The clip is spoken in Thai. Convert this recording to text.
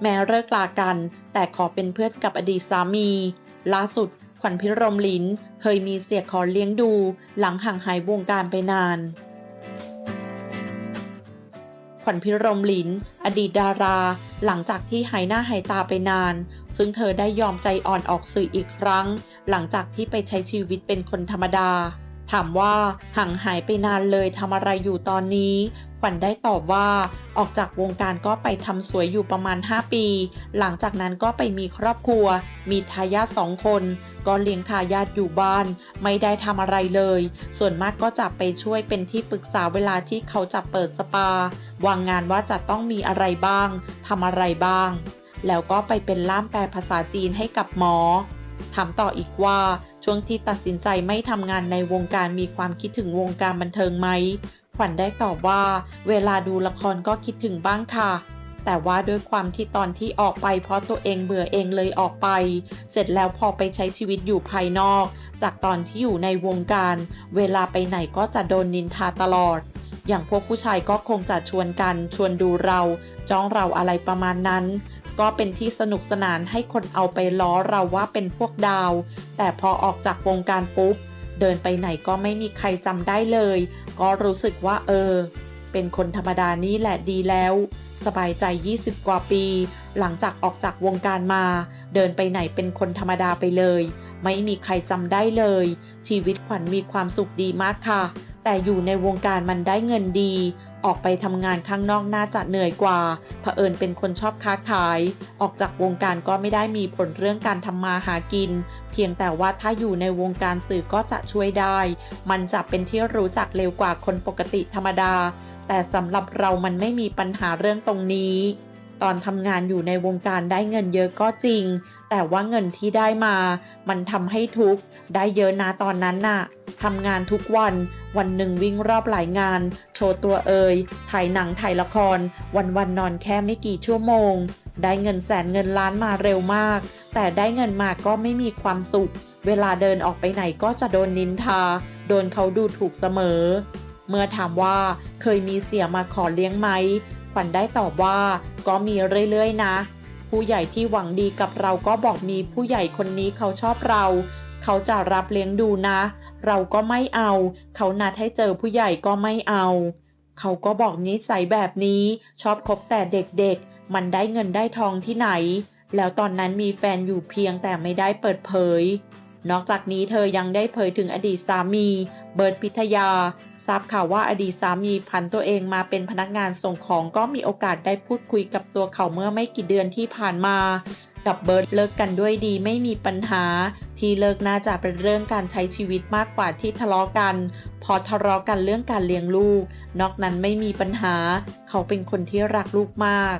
แม้เลิกลากัน แต่ขอเป็นเพื่อนกับอดีตสามี ล่าสุดขวัญพิรมลินเคยมีเสียขอเลี้ยงดู หลังห่างหายวงการไปนาน ขวัญพิรมลินอดีตดารา หลังจากที่หายหน้าหายตาไปนาน ซึ่งเธอได้ยอมใจอ่อนออกสื่ออีกครั้ง หลังจากที่ไปใช้ชีวิตเป็นคนธรรมดา ถามว่าห่างหายไปนานเลยทำอะไรอยู่ตอนนี้ขวัญได้ตอบว่า ออกจากวงการก็ไปทำสวยอยู่ประมาณ 5 ปี หลังจากนั้นก็ไปมีครอบครัว มีทายาทสองคน ก็เลี้ยงทายาทอยู่บ้าน ไม่ได้ทำอะไรเลย ส่วนมากก็จะไปช่วยเป็นที่ปรึกษาเวลาที่เขาจะเปิดสปา วางงานว่าจะต้องมีอะไรบ้างทำอะไรบ้าง แล้วก็ไปเป็นล่ามแปลภาษาจีนให้กับหมอถามต่ออีกว่า ช่วงที่ตัดสินใจไม่ทำงานในวงการมีความคิดถึงวงการบันเทิงไหม ขวัญได้ตอบว่า เวลาดูละครก็คิดถึงบ้างค่ะ แต่ว่าด้วยความที่ตอนที่ออกไปเพราะตัวเองเบื่อเองเลยออกไป เสร็จแล้วพอไปใช้ชีวิตอยู่ภายนอก จากตอนที่อยู่ในวงการ เวลาไปไหนก็จะโดนนินทาตลอด อย่างพวกผู้ชายก็คงจะชวนกัน ชวนดูเรา จ้องเราอะไรประมาณนั้น ก็เป็นที่สนุกสนานให้คนเอาไปล้อเราว่าเป็นพวกดาว แต่พอออกจากวงการปุ๊บ เดินไปไหนก็ไม่มีใครจำได้เลย ก็รู้สึกว่าเออ เป็นคนธรรมดานี่แหละดีแล้ว สบายใจ 20 กว่าปี หลังจากออกจากวงการมา เดินไปไหนเป็นคนธรรมดาไปเลย ไม่มีใครจำได้เลย ชีวิตขวัญมีความสุขดีมากค่ะ แต่อยู่ในวงการมันได้เงินดี ออกไปทำงานข้างนอกน่าจะเหนื่อยกว่า เผอิญเป็นคนชอบค้าขาย ออกจากวงการก็ไม่ได้มีผลเรื่องการทำมาหากิน เพียงแต่ว่าถ้าอยู่ในวงการสื่อก็จะช่วยได้ มันจะเป็นที่รู้จักเร็วกว่าคนปกติธรรมดา แต่สำหรับเรามันไม่มีปัญหาเรื่องตรงนี้ ตอนทำงานอยู่ในวงการได้เงินเยอะก็จริง แต่ว่าเงินที่ได้มา มันทำให้ทุกข์ได้เยอะนะตอนนั้นน่ะทำงานทุกวัน วันหนึ่งวิ่งรอบหลายงาน โชว์ตัวเอ่ยถ่ายหนังถ่ายละคร วันวันนอนแค่ไม่กี่ชั่วโมง ได้เงินแสนเงินล้านมาเร็วมาก แต่ได้เงินมาก็ไม่มีความสุข เวลาเดินออกไปไหนก็จะโดนนินทา โดนเขาดูถูกเสมอ เมื่อถามว่าเคยมีเสียมาขอเลี้ยงไหม ขวัญได้ตอบว่าก็มีเรื่อยๆนะ ผู้ใหญ่ที่หวังดีกับเราก็บอกมีผู้ใหญ่คนนี้เขาชอบเรา เขาจะรับเลี้ยงดูนะ เราก็ไม่เอา เขานัดให้เจอผู้ใหญ่ก็ไม่เอา เขาก็บอกนิสัยแบบนี้ชอบคบแต่เด็กๆ มันได้เงินได้ทองที่ไหน แล้วตอนนั้นมีแฟนอยู่เพียงแต่ไม่ได้เปิดเผย นอกจากนี้เธอยังได้เผยถึงอดีตสามี เบิร์ตพิทยา ทราบข่าวว่าอดีตสามีพันตัวเองมาเป็นพนักงานส่งของก็มีโอกาสได้พูดคุยกับตัวเขาเมื่อไม่กี่เดือนที่ผ่านมากับเบิร์ตเลิกกันด้วยดีไม่มีปัญหา ที่เลิกน่าจะเป็นเรื่องการใช้ชีวิตมากกว่าที่ทะเลาะกัน พอทะเลาะกันเรื่องการเลี้ยงลูก นอกนั้นไม่มีปัญหา เขาเป็นคนที่รักลูกมาก